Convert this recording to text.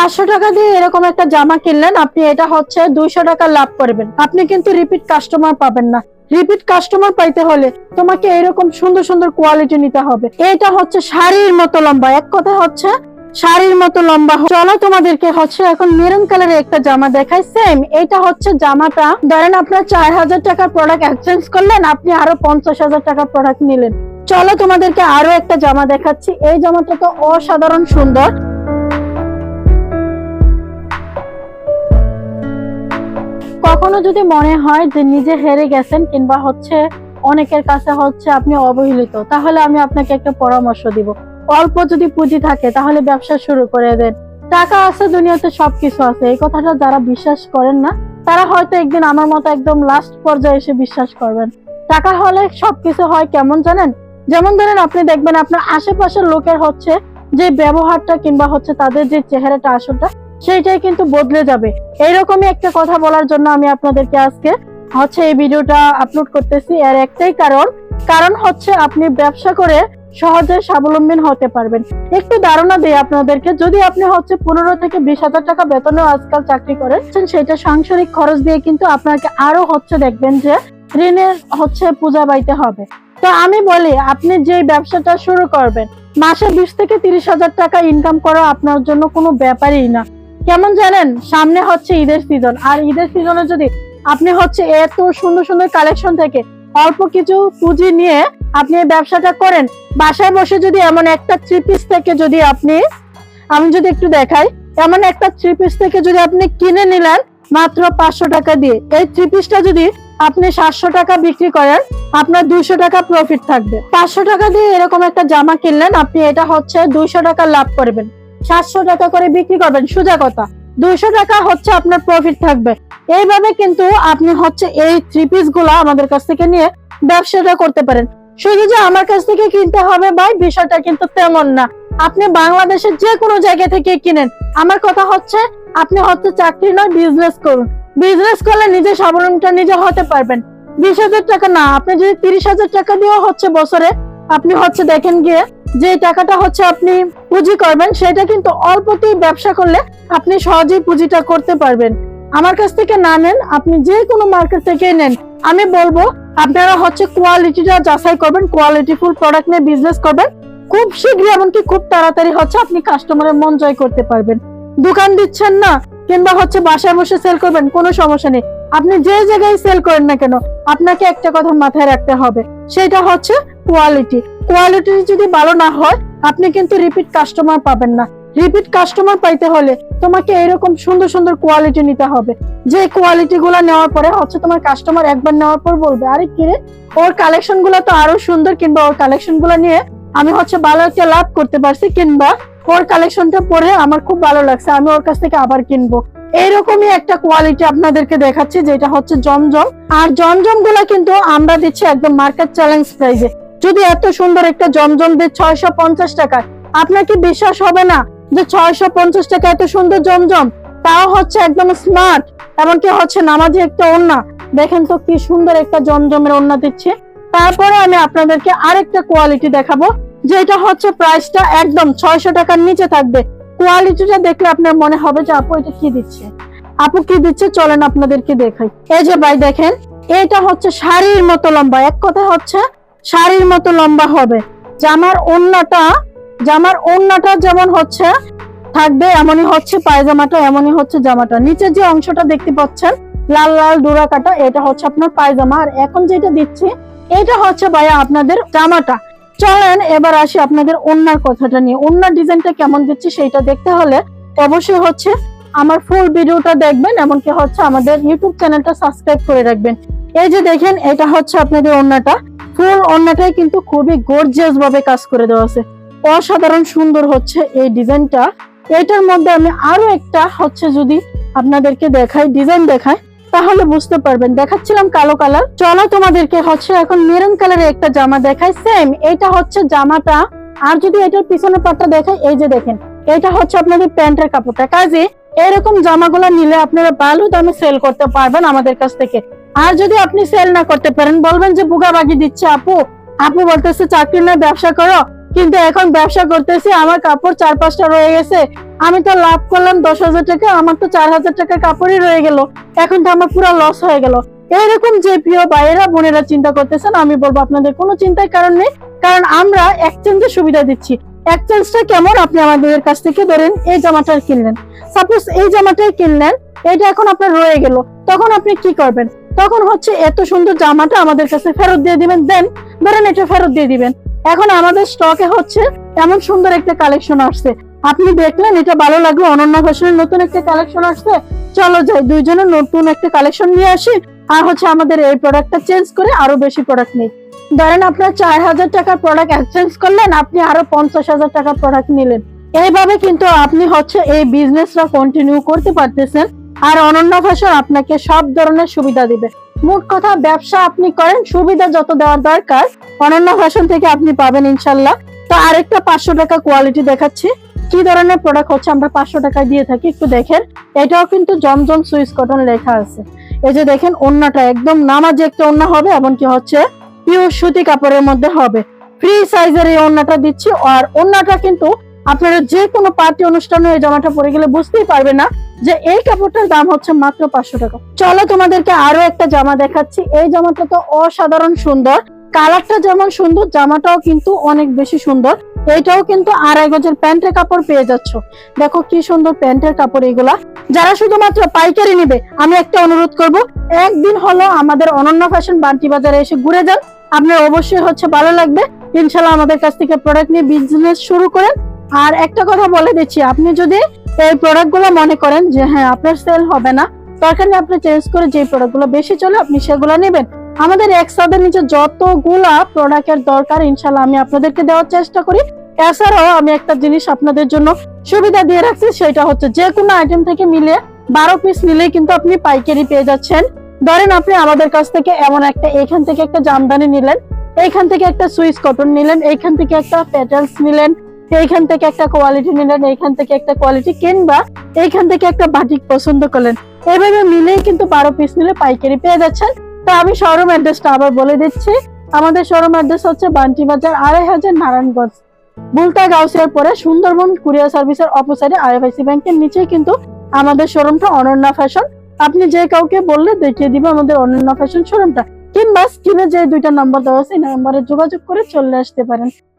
পাঁচশো টাকা দিয়ে এরকম একটা জামা কিনলেন, আপনি এটা হচ্ছে দুইশো টাকা লাভ করবেন। আপনি কিন্তু রিপিট কাস্টমার পাবেন না। রিপিট কাস্টমার পাইতে হলে তোমাকে এরকম সুন্দর সুন্দর কোয়ালিটি নিতে হবে। এটা হচ্ছে শাড়ির মতো লম্বা। এক কথা হচ্ছে শাড়ির মতো লম্বা। চলো তোমাদেরকে হচ্ছে এখন মেরুন কালারের একটা জামা দেখাই। সেম এটা হচ্ছে জামাটা। ধরেন আপনার চার হাজার টাকার প্রোডাক্ট এক্সচেঞ্জ করলেন, আপনি আরও পঞ্চাশ হাজার টাকার প্রোডাক্ট নিলেন। চলো তোমাদেরকে আরও একটা জামা দেখাচ্ছি। এই জামাটা তো অসাধারণ সুন্দর। কখনো যদি মনে হয় যে নিজে হেরে গেছেন কিংবা হচ্ছে অনেকের কাছে হচ্ছে আপনি অবহেলিত, তাহলে আমি আপনাকে একটা পরামর্শ দিব। অল্প যদি পুঁজি থাকে, তাহলে ব্যবসা শুরু করে দেন। টাকা আছে, দুনিয়াতে সবকিছু আছে। এই কথাটা যারা বিশ্বাস করেন না, তারা হয়তো একদিন আমার মতো একদম লাস্ট পর্যায়ে এসে বিশ্বাস করবেন। টাকা হলে সবকিছু হয় কেমন জানেন? যেমন ধরেন আপনি দেখবেন আপনার আশেপাশের লোকের হচ্ছে যে ব্যবহারটা কিংবা হচ্ছে তাদের যে চেহারাটা আসলটা সেইটাই কিন্তু বদলে যাবে। এইরকমই একটা কথা বলার জন্য আমি আপনাদেরকে আজকে হচ্ছে এই ভিডিওটা আপলোড করতেছি। এর একটাই কারণ কারণ হচ্ছে আপনি ব্যবসা করে সহজে স্বাবলম্বী হতে পারবেন। একটু ধারণা দিই আপনাদেরকে, যদি আপনি হচ্ছে পনেরো থেকে বিশ হাজার টাকা বেতনেও আজকাল চাকরি করেন, সেটা সাংসারিক খরচ দিয়ে কিন্তু আপনাকে আরও হচ্ছে দেখবেন যে ঋণের হচ্ছে পূজা বাইতে হবে। তো আমি বলি, আপনি যে ব্যবসাটা শুরু করবেন, মাসে বিশ থেকে তিরিশ হাজার টাকা ইনকাম করা আপনার জন্য কোনো ব্যাপারই না। কেমন জানেন? সামনে হচ্ছে ঈদের সিজন আর ঈদের সিজনে যদি আপনি হচ্ছে এত সুন্দর সুন্দর কালেকশন থেকে অল্প কিছু পুঁজি নিয়ে আপনি ব্যবসাটা করেন, বাসায় বসে যদি এমন একটা থ্রি পিস থেকে যদি আপনি, আমি যদি একটু দেখাই, এমন একটা থ্রি পিস থেকে যদি আপনি কিনে নিলেন মাত্র পাঁচশো টাকা দিয়ে, এই থ্রি পিসটা যদি আপনি সাতশো টাকা বিক্রি করেন, আপনার দুইশো টাকা প্রফিট থাকবে। পাঁচশো টাকা দিয়ে এরকম একটা জামা কিনলেন, আপনি এটা হচ্ছে দুইশো টাকা লাভ করবেন। সাতশো টাকা করে বিক্রি করবেন, সোজা কথা। দুইশো টাকা হচ্ছে আপনার প্রফিট থাকবে। এইভাবে কিন্তু আপনি হচ্ছে এই থ্রি পিসগুলা আমাদের কাছ থেকে নিয়ে ব্যবসাটা করতে পারেন। শুধু যে আমার কাছ থেকে কিনতে হবে ভাই, বিষয়টা কিন্তু তেমন না। আপনি বাংলাদেশের যে কোনো জায়গা থেকে কিনেন। আমার কথা হচ্ছে, আপনি হচ্ছে চাকরি নয় বিজনেস করুন। বিজনেস করলে নিজে স্বাবলম্বীটা নিজে হতে পারবেন। বিশ টাকা না, আপনি যদি তিরিশ হাজার টাকা দিয়েও হচ্ছে বছরে, আপনি হচ্ছে দেখেন গিয়ে যে টাকাটা হচ্ছে আপনি পুঁজি করবেন, সেটা কিন্তু অল্পতেই ব্যবসা করলে আপনি সহজেই পুঁজিটা করতে পারবেন। আমার কাছ থেকে না নেন, আপনি যে কোনো মার্কেট থেকে নেন। আমি বলব, আপনারা হচ্ছে কোয়ালিটিটা যাচাই করবেন কোয়ালিটি ফুল প্রোডাক্ট নিয়ে বিজনেস করবেন। খুব শীঘ্রই, এমনকি খুব তাড়াতাড়ি হচ্ছে আপনি কাস্টমারের মন জয় করতে পারবেন। দোকান দিচ্ছেন না, কিংবা হচ্ছে বাসায় বসে সেল করবেন, কোনো সমস্যা নেই। আপনি যে জায়গায় সেল করেন না কেন, আপনাকে একটা কথা মাথায় রাখতে হবে, সেটা হচ্ছে কোয়ালিটি কোয়ালিটি যদি ভালো না হয়, আপনি কিন্তু রিপিট কাস্টমার পাবেন না। রিপিট কাস্টমার পাইতে হলে তোমাকে এরকম সুন্দর সুন্দর কোয়ালিটি নিতে হবে। যে কোয়ালিটি গুলা নেওয়ার পরে হচ্ছে তোমার কাস্টমার একবার নেওয়ার পর বলবে, আরে কিরে ওর কালেকশনগুলা তো আরও সুন্দর কিংবা ওর কালেকশনগুলা নিয়ে আমি হচ্ছে ভালো একটা লাভ করতে পারছি কিংবা ওর কালেকশনটা পরে আমার খুব ভালো লাগছে, আমি ওর কাছ থেকে আবার কিনবো। এইরকমই একটা কোয়ালিটি আপনাদেরকে দেখাচ্ছি, যেটা হচ্ছে জমজম। আর জমজমগুলা কিন্তু আমরা দিচ্ছি একদম মার্কেট চ্যালেঞ্জ প্রাইজে যদি এত সুন্দর একটা জমজম দিয়ে ছয়শো পঞ্চাশ টাকা, আপনার কি বিশ্বাস হবে না যে ছয়শো পঞ্চাশ টাকা এত সুন্দর জমজম? তাও হচ্ছে একদম স্মার্ট এমনকি হচ্ছে নামাজি একটা ওন্না দেখেন তো কি সুন্দর একটা জমজমের ওন্না দিচ্ছে। তারপরে আমি আপনাদেরকে আরেকটা কোয়ালিটি দেখাবো, যেটা হচ্ছে প্রাইসটা একদম ছয়শো টাকার নিচে থাকবে। কোয়ালিটিটা দেখলে আপনার মনে হবে যে, আপু, এটা কি দিচ্ছে? আপু কি দিচ্ছে? চলেন আপনাদেরকে দেখাই। এই যে ভাই, দেখেন, এটা হচ্ছে শাড়ির মতো লম্বা। এক কথা হচ্ছে শাড়ির মতো লম্বা হবে। জামার ওন্নাটা জামার ওন্নাটা যেমন হচ্ছে, থাকবে এমনই হচ্ছে, পায়জামাটা এমনই হচ্ছে জামাটা। নিচে যে অংশটা দেখতে পাচ্ছেন, লাল লাল ডোরা কাটা, এটা হচ্ছে আপনার পায়জামা। আর এখন যেটা দিচ্ছি, এটা হচ্ছে ভাইয়া আপনাদের জামাটা। চলেন, এবার আসি আপনাদের ওন্নার কথাটা নিয়ে। ওন্নার ডিজাইনটা কেমন দিচ্ছি সেইটা দেখতে হলে অবশ্যই হচ্ছে আমার ফুল ভিডিওটা দেখবেন, এমনকি হচ্ছে আমাদের ইউটিউব চ্যানেলটা সাবস্ক্রাইব করে রাখবেন। এই যে দেখেন, এটা হচ্ছে আপনাদের ওন্নাটা। ফুল ওন্নাটাই কিন্তু খুবই গর্জিয়াস ভাবে কাজ করে দেওয়া আছে। অসাধারণ সুন্দর হচ্ছে এই ডিজাইনটা। এটার মধ্যে আমি আরও একটা হচ্ছে যদি আপনাদেরকে দেখাই, ডিজাইন দেখাই, তাহলে বুঝতে পারবেন। দেখাচ্ছিলাম কালো কালার। চলো তোমাদেরকে হচ্ছে এখন মেরুন কালারের একটা জামা দেখাই। সেম এটা হচ্ছে জামাটা। আর যদি এটার পিছনের পাটটা দেখাই, এই যে দেখেন, এটা হচ্ছে আপনাদের প্যান্টের কাপড়টা। কাজে এরকম জামাগুলো নিলে আপনারা ভালো দামে সেল করতে পারবেন আমাদের কাছ থেকে। আর যদি আপনি সেল না করতে পারেন, বলবেন যে বুগা বাগি দিচ্ছে আপু। আপু বলতেছে চাকরি নয় ব্যবসা করো, কিন্তু এখন ব্যবসা করতেছি, আমার কাপড় চার পাঁচটা রয়ে গেছে। আমি তো লাভ করলাম দশ হাজার টাকা, আমার তো চার হাজার টাকা কাপড়ই রয়ে গেল। এখন তো আমার পুরো লস হয়ে গেল। এরকম যে প্রিয় ভাইয়েরা, বোনেরা চিন্তা করতেছেন, আমি বলব আপনাদের কোনো চিন্তার কারণ নেই, কারণ আমরা এক্সচেঞ্জের সুবিধা দিচ্ছি। এক্সচেঞ্জটা কেমন? আপনি আমাদের কাছ থেকে ধরেন, এই জামাটা কিনলেন। সাপোজ এই জামাটাই কিনলেন, এটা এখন আপনার রয়ে গেল। তখন আপনি কি করবেন? তখন হচ্ছে এত সুন্দর জামাটা আমাদের কাছে ফেরত দিয়ে দিবেন। দেন ধরেন এটা ফেরত দিয়ে দিবেন। এখন আমাদের স্টকে হচ্ছে এমন সুন্দর একটা কালেকশন আসছে। আপনি দেখলেন এটা ভালো লাগল, অনন্য ফ্যাশনের নতুন একটা কালেকশন আসছে। চলো যাই দুইজনের নতুন একটা কালেকশন নিয়ে আসি। আর হচ্ছে আমাদের এই প্রোডাক্টটা চেঞ্জ করে আরও বেশি প্রোডাক্ট নেই। ধরেন আপনার চার হাজার টাকার প্রোডাক্ট এক্সচেঞ্জ করলেন, আপনি আরও পঞ্চাশ হাজার টাকার প্রোডাক্ট নিলেন। এইভাবে কিন্তু আপনি হচ্ছে এই বিজনেসটা কন্টিনিউ করতে পারতেছেন। আর অনন্য ফ্যাশন আপনাকে সব ধরনের সুবিধা দিবে। মোট কথা, ব্যবসা আপনি করেন, সুবিধা যত দেওয়ার দরকার, অনন্য ফ্যাশন থেকে আপনি পাবেন ইনশাল্লাহ। তো আরেকটা পাঁচশো টাকা কোয়ালিটি দেখাচ্ছি। কি ধরনের প্রোডাক্ট হচ্ছে আমরা পাঁচশো টাকায় দিয়ে থাকি একটু দেখেন। এটাও কিন্তু জমজম সুইস কটন লেখা আছে। এই যে দেখেন ওন্নাটা একদম নামাজি একটা ওন্না হবে, এমনকি হচ্ছে পিওর সুতি কাপড়ের মধ্যে হবে। ফ্রি সাইজের এই ওন্নাটা দিচ্ছি, আর ওন্নাটা কিন্তু আপনারা যে কোনো পার্টি অনুষ্ঠানে এই জামাটা পরে গেলে বুঝতেই পারবে না যে এই কাপড়টার দাম হচ্ছে মাত্র পাঁচশো টাকা। চলো তোমাদেরকে আরও একটা জামা দেখাচ্ছি। এই জামাটা তো অসাধারণ সুন্দর। কালারটা যেমন সুন্দর, জামাটাও কিন্তু অনেক বেশি সুন্দর। এইটাও কিন্তু আড়াই গজের প্যান্টের কাপড় পেয়ে যাচ্ছ। দেখো কি সুন্দর প্যান্টের কাপড় এগুলা। যারা শুধুমাত্র পাইকারি নিবে, আমি একটা অনুরোধ করব, একদিন হলো আমাদের অনন্য ফ্যাশন বান্টি বাজারে এসে ঘুরে যান। আপনার অবশ্যই হচ্ছে ভালো লাগবে। ইনশাল্লাহ আমাদের কাছ থেকে প্রোডাক্ট নিয়ে বিজনেস শুরু করেন। আর একটা কথা বলে দিচ্ছি, আপনি যদি এই প্রোডাক্ট মনে করেন যে হ্যাঁ আপনার সেল হবে না নেই আপনি চেঞ্জ করে যে প্রোডাক্ট বেশি চলে আপনি সেগুলো নেবেন। আমাদের একসাথে নিচে যতগুলা প্রোডাক্টের দরকার ইনশাল্লাহ আমি আপনাদেরকে দেওয়ার চেষ্টা করি। এছাড়াও আমি একটা জিনিস আপনাদের জন্য সুবিধা দিয়ে রাখছি, সেটা হচ্ছে যে কোনো আইটেম থেকে মিলে বারো পিস নিলেই কিন্তু আপনি পাইকারি পেয়ে যাচ্ছেন। ধরেন আপনি আমাদের কাছ থেকে এমন একটা, এখান থেকে একটা জামদানি নিলেন এইখান থেকে একটা সুইস কটন নিলেন এইখান থেকে একটা পেটালস নিলেন এইখান থেকে একটা কোয়ালিটি নিলেন, এইখান থেকে একটা কোয়ালিটি কিংবা এইখান থেকে একটা বাটিক পছন্দ করলেন। এইভাবে মিলেই কিন্তু বারো পিস নিলে পাইকারি পেয়ে যাচ্ছেন। তো আমি শোরুম অ্যাড্রেসটা আবার বলে দিচ্ছি। আমাদের শোরুম অ্যাড্রেস হচ্ছে বান্টি বাজার আড়াই হাজার নারায়ণগঞ্জ। বুলতা গাউসিয়ার পরে সুন্দরবন কুরিয়ার সার্ভিসের অপোসাইডে আইএফআইসি ব্যাংকের নিচেই কিন্তু আমাদের শোরুমটা অনন্যা ফ্যাশন আপনি যে কাউকে বললে দেখিয়ে দিবে আমাদের অনন্যা ফ্যাশন শোরুমটা কিংবা স্ক্রিনে যে দুইটা নাম্বার দেওয়া আছে, এই নাম্বারে যোগাযোগ করে চলে আসতে পারেন।